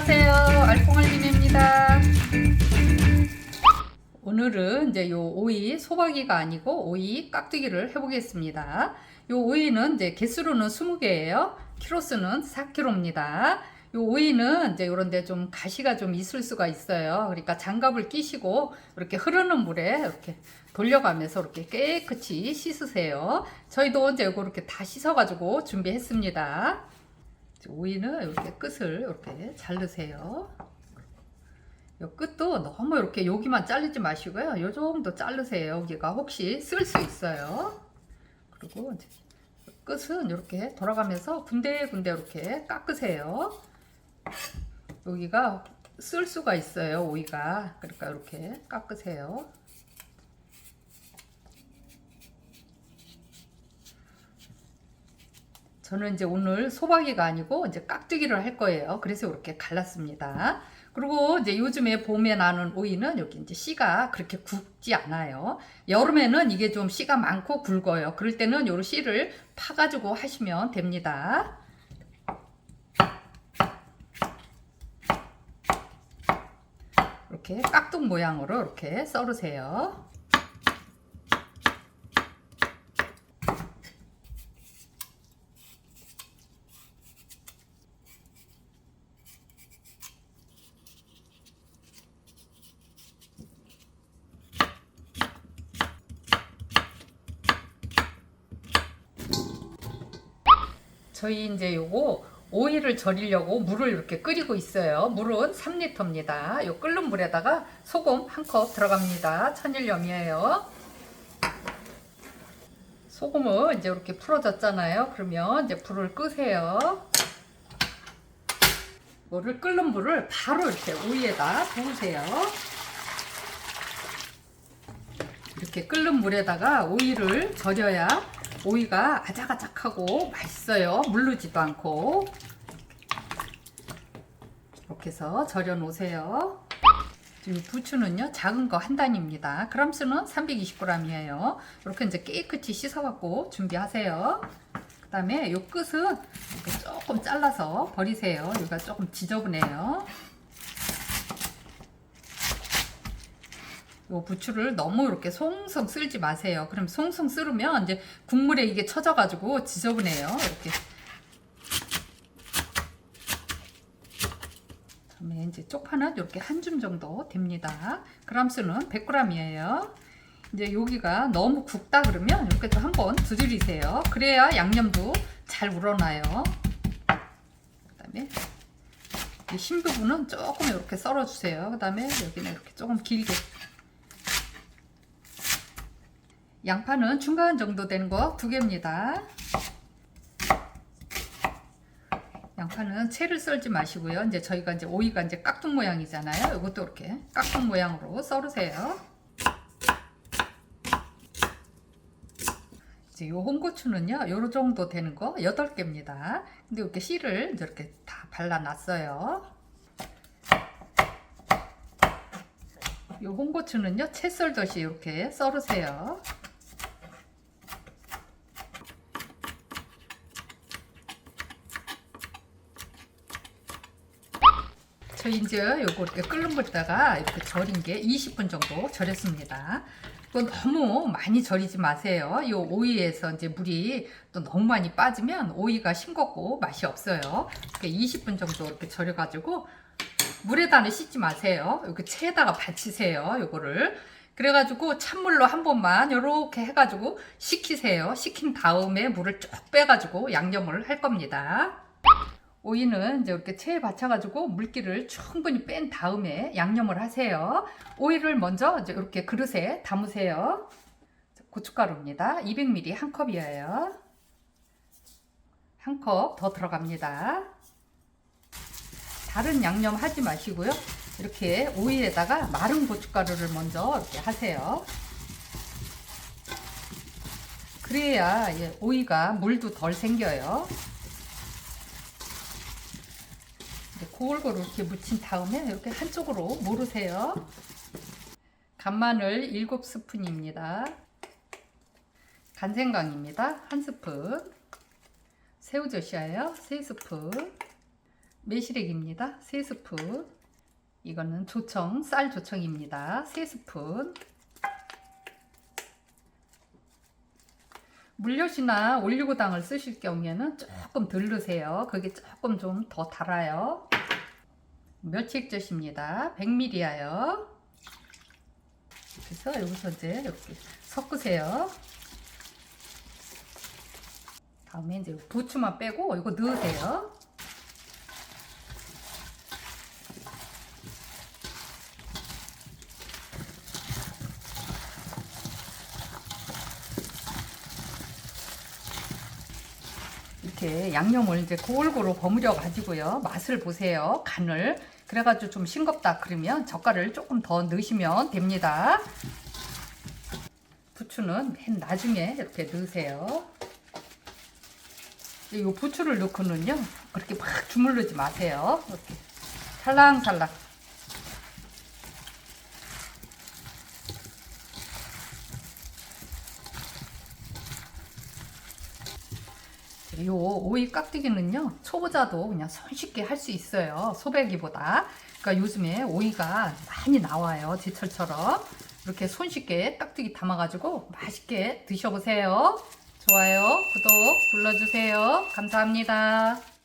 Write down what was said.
안녕하세요. 알콩알림입니다. 오늘은 이제 요 오이 소박이가 아니고 오이 깍두기를 해보겠습니다. 요 오이는 이제 개수로는 20개예요. 키로수는 4kg입니다. 요 오이는 이제 요런데 좀 가시가 좀 있을 수가 있어요. 그러니까 장갑을 끼시고 이렇게 흐르는 물에 이렇게 돌려가면서 이렇게 깨끗이 씻으세요. 저희도 이제 요거 이렇게 다 씻어가지고 준비했습니다. 오이는 이렇게 끝을 이렇게 자르세요. 요 끝도 너무 이렇게 여기만 자르지 마시고요. 요 정도 자르세요. 여기가 혹시 쓸 수 있어요. 그리고 끝은 이렇게 돌아가면서 군데군데 이렇게 깎으세요. 여기가 쓸 수가 있어요. 오이가. 그러니까 이렇게 깎으세요. 저는 이제 오늘 소박이가 아니고 이제 깍두기를 할 거예요. 그래서 이렇게 갈랐습니다. 그리고 이제 요즘에 봄에 나는 오이는 여기 이제 씨가 그렇게 굵지 않아요. 여름에는 이게 좀 씨가 많고 굵어요. 그럴 때는 요 씨를 파가지고 하시면 됩니다. 이렇게 깍둑 모양으로 이렇게 썰으세요. 저희 이제 요거 오이를 절이려고 물을 이렇게 끓이고 있어요. 물은 3리터입니다. 요 끓는 물에다가 소금 한 컵 들어갑니다. 천일염이에요. 소금은 이제 이렇게 풀어졌잖아요. 그러면 이제 불을 끄세요. 이거를 끓는 물을 바로 이렇게 오이에다 부으세요. 이렇게 끓는 물에다가 오이를 절여야 오이가 아작아작하고 맛있어요. 물르지도 않고. 이렇게 해서 절여 놓으세요. 지금 부추는요, 작은 거 한 단입니다. 그람수는 320g이에요. 이렇게 이제 깨끗이 씻어갖고 준비하세요. 그 다음에 요 끝은 조금 잘라서 버리세요. 여기가 조금 지저분해요. 요 부추를 너무 이렇게 송송 쓸지 마세요. 그럼 송송 쓸으면 이제 국물에 이게 쳐져가지고 지저분해요. 이렇게. 그다음에 이제 쪽파는 이렇게 한 줌 정도 됩니다. 그람수는 100g이에요. 이제 여기가 너무 굵다 그러면 이렇게 또 한번 두드리세요. 그래야 양념도 잘 우러나요. 그다음에 흰 부분은 조금 이렇게 썰어주세요. 그 다음에 여기는 이렇게 조금 길게 양파는 중간 정도 되는 거두 개입니다. 양파는 채를 썰지 마시고요. 이제 저희가 이제 오이가 이제 깍둑 모양이잖아요. 이것도 이렇게 깍둑 모양으로 썰으세요. 이제 요 홍고추는요, 요런 정도 되는 거 8개입니다. 근데 이렇게 씨를 이렇게 다 발라 놨어요. 요 홍고추는요, 채 썰듯이 이렇게 썰으세요. 저 이제 요거 이렇게 끓는 물다가 이렇게 절인 게 20분 정도 절였습니다. 이거 너무 많이 절이지 마세요. 이 오이에서 이제 물이 또 너무 많이 빠지면 오이가 싱겁고 맛이 없어요. 이렇게 20분 정도 이렇게 절여가지고 물에다는 씻지 마세요. 이렇게 체에다가 받치세요. 요거를. 그래가지고 찬물로 한 번만 이렇게 해가지고 식히세요. 식힌 다음에 물을 쭉 빼가지고 양념을 할 겁니다. 오이는 이제 이렇게 체에 받쳐가지고 물기를 충분히 뺀 다음에 양념을 하세요. 오이를 먼저 이제 이렇게 그릇에 담으세요. 고춧가루입니다. 200ml 한 컵이에요. 한 컵 더 들어갑니다. 다른 양념 하지 마시고요. 이렇게 오이에다가 마른 고춧가루를 먼저 이렇게 하세요. 그래야 예, 오이가 물도 덜 생겨요. 골고루 이렇게 묻힌 다음에 이렇게 한쪽으로 모르세요. 간마늘 7스푼입니다. 간생강입니다. 한 스푼. 새우젓이에요. 3스푼. 매실액입니다. 3스푼. 이거는 조청, 쌀 조청입니다. 3스푼. 물엿이나 올리고당을 쓰실 경우에는 조금 덜 넣으세요. 그게 조금 좀 더 달아요. 멸치액젓입니다. 100ml야요. 그래서 여기서 이제 이렇게 섞으세요. 다음에 이제 부추만 빼고 이거 넣으세요. 이렇게 양념을 이제 골고루 버무려 가지고요 맛을 보세요 간을 그래가지고 좀 싱겁다 그러면 젓갈을 조금 더 넣으시면 됩니다. 부추는 맨 나중에 이렇게 넣으세요. 이 부추를 넣고는요 그렇게 막 주물르지 마세요. 이렇게 살랑살랑 요 오이 깍두기는요 초보자도 그냥 손쉽게 할 수 있어요 소배기보다. 그러니까 요즘에 오이가 많이 나와요 제철처럼. 이렇게 손쉽게 깍두기 담아 가지고 맛있게 드셔보세요. 좋아요 구독 눌러주세요. 감사합니다